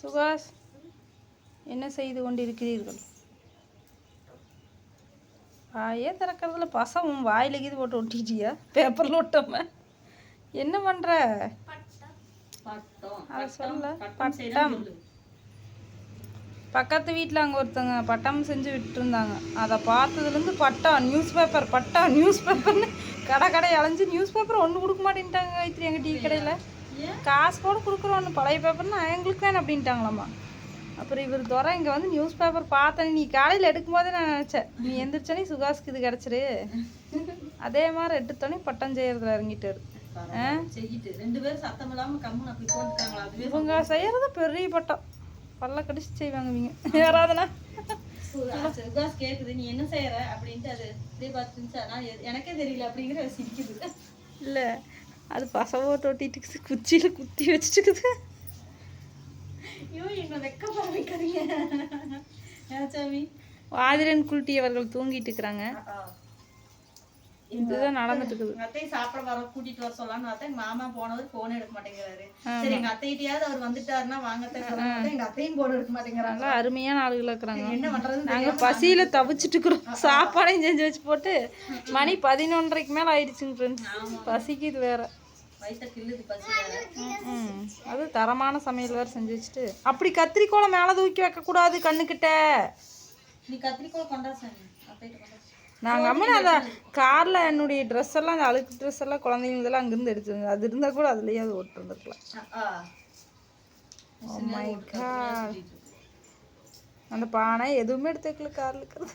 சுகாஷ் என்ன செய்து கொண்டிருக்கிறீர்கள்? வாயே திறக்கறதுல பசம் உன் வாயில கீது போட்டு ஒட்டிட்டியா? பேப்பரில் ஒட்டாம. என்ன பண்ணுற அதை சொல்ல பட்டம். பக்கத்து வீட்டில் அங்கே ஒருத்தங்க பட்டம் செஞ்சு விட்டுருந்தாங்க. அதை பார்த்ததுலேருந்து பட்டம் நியூஸ் பேப்பர் பட்டம் நியூஸ் பேப்பர்னு கடை கடை அலைஞ்சு நியூஸ் பேப்பர் ஒன்று கொடுக்க மாட்டேன்ட்டாங்க காயத்ரி எங்கள் டீ கடையில். காசு கூட கொடுக்குறோம் ஒன்று பழைய பேப்பர்னா எங்களுக்கு வேணும் அப்படின்ட்டாங்களாம்மா. அப்புறம் இவர் துறை இங்கே வந்து நியூஸ் பேப்பர் பார்த்தேன். நீ காலையில் எடுக்கும்போதே நான் நினச்சேன். நீ எந்திரிச்சோன்னே சுகாஸ்க்கு இது கிடச்சிரு. அதே மாதிரி எடுத்தோடனே பட்டம் செய்யறதுல இறங்கிட்டாரு. இவங்க செய்யறது பெரிய பட்டம். பல்ல கடிச்சு செய்வாங்க இவங்க. யாராவதுனா சுகாஸ் கேக்குது. நீ என்ன செய்யற? அப்படின்ட்டு அது எனக்கே தெரியல அப்படிங்கிற சிரிக்குது. இல்லை. அது பசவோ தொட்டிட்டு குச்சியில் குத்தி வச்சுட்டுக்குது. ஐயோ எங்களை வெக்க பாவிக்காதீங்க சாமி? ஆதிரன் குல்ட்டி அவர்கள் தூங்கிட்டு இருக்கிறாங்க. இதுதான் நடந்துட்டு இருக்குது அத்தையை சாப்பிட வர கூட்டிட்டு வர சொல்லலாம்னு பார்த்தா எங்க மாமா போனவர் போன் எடுக்க மாட்டேங்கிறாரு. சரி எங்க அத்தைகிட்டயாவது அவர் வந்துட்டாருன்னா வாங்கத்தான் எங்க அத்தையும் போன் எடுக்க மாட்டேங்கிறாங்க. அருமையான ஆளுகள் இருக்கிறாங்க. என்ன பண்றதுன்னு நாங்கள் பசியில் தவிச்சிட்டு இருக்கிறோம் சாப்பாடையும் செஞ்சு வச்சு போட்டு மணி பதினொன்றரைக்கு மேலே ஆயிடுச்சுங்க ஃப்ரெண்ட்ஸ் பசிக்குது வேற. வயிற்ற கிள்ளுது பசி வேற அது தரமான சமையல் வேறு செஞ்சு வச்சுட்டு. அப்படி கத்திரிக்கோலை மேலே தூக்கி வைக்கக்கூடாது கண்ணுக்கிட்ட. நீ கத்திரிக்கோள் கொண்டா சாமி. நாங்கள் அம்மன் அந்த காரில் என்னுடைய ட்ரெஸ் எல்லாம் அந்த அழுக்கு ட்ரெஸ் எல்லாம் குழந்தைங்களதெல்லாம் அங்கேருந்து எடுத்து வந்து அது இருந்தால் கூட அதுலேயே அது ஓட்டு வந்துருக்கலாம். ஆ, ஆ. Oh. அந்த பானை எதுவுமே எடுத்து வைக்கல காரில் இருக்கிறது.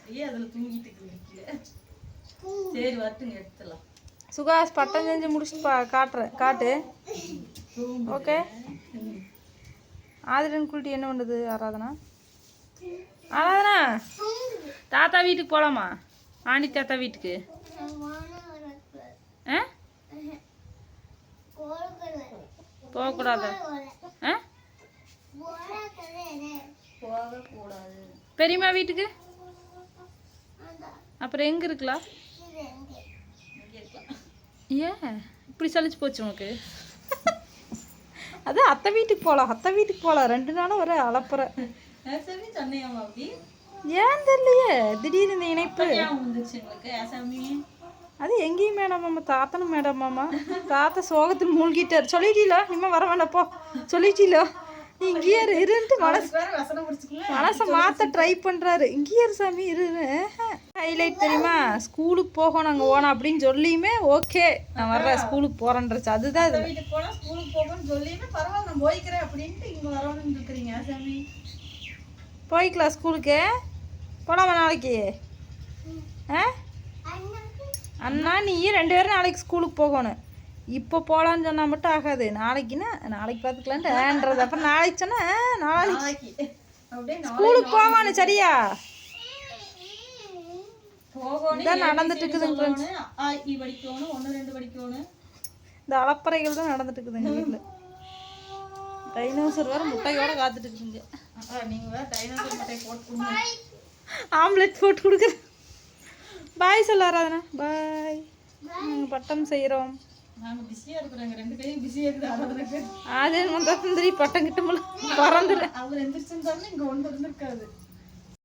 சுகாஷ் பட்டம் செஞ்சு முடிச்சுட்டு பா காட்டுறேன். காட்டு. ஓகே ஆதிரன் குளிட்டி என்ன பண்ணுது ஆராதனா? ஆராதனா? தாத்தா வீட்டுக்கு போகலாமா ஆண்டி தாத்தா வீட்டுக்கு? ஆ? போகக்கூடாது? ஆ? பெரியம்மா வீட்டுக்கு? அப்புறம் எங்கே இருக்கலாம்? ஏன்? இப்படி சளிச்சு போச்சு உனக்கு? அது அத்தை வீட்டுக்கு போகலாம் அத்தை வீட்டுக்கு போகலாம் ரெண்டு நாளும் வர அளப்புற ஏசாமி அப்படி ஏன் தெரியலையே? திடீர்னு இந்த இணைப்பு. அது எங்கேயும் மேடம் மாமா தாத்தனும் மேடம் மாமா. தாத்தா சோகத்தில் மூழ்கிட்டார். சொல்லிட்டீங்களா இனிமே வர வேண்டாம் போ. சொல்லிட்டீங்களா நீ இங்கேயே இரு, இருன்ட்டு மனசு மனசை மாற்ற ட்ரை பண்ணுறாரு இங்கேயே இரு சாமி இரு ஹைலைட் தெரியுமா? ஸ்கூலுக்கு போகணும் நாங்கள் ஓணும் அப்படின்னு சொல்லியுமே ஓகே நான் வர்றேன் ஸ்கூலுக்கு போகிறேன்றச்சு அதுதான் இது. வீட்டுக்கு போனா ஸ்கூலுக்கு போகணும்னு சொல்லிட்டு பரவாயில்ல நான் போய்க்கிறேன் அப்படின்ட்டு இங்க வரணும்னு இருக்கிறீங்க ஏசாமி போய்க்கலாம் ஸ்கூலுக்கு. போலாமா நாளைக்கு? ஆ? அண்ணா நீ ரெண்டு பேரும் நாளைக்கு ஸ்கூலுக்கு போகணும். இப்போ போகலான்னு சொன்னால் மட்டும் ஆகாது. நாளைக்குன்னா நாளைக்கு பார்த்துக்கலான்ட்டு. அப்புறம் நாளைக்கு சொன்னால் நாளைக்கு. ஸ்கூலுக்கு போவானு சரியா? இதான் நடந்துட்டு இருக்குதுங்க இந்த அளப்பறைகள் தான் நடந்துட்டு இருக்குது எங்கள் வீட்டில் டைனோசர் வேறு முட்டையோட காத்துட்டு இருக்குங்க ஆ, நீங்க வேற டைனோசர் முட்டை போட்டு கொடுங்க. ஆம்லெட் போட்டு கொடுக்குறேன் பாய் சொல்ல வராதண்ணா பாய் நாங்கள் பட்டம் செய்கிறோம் வந்தா சுந்தரி பட்டம் கிட்ட பறந்துடு அவர் எந்திரிச்சிருந்தாருன்னு இங்க ஒன்று இருந்திருக்காது.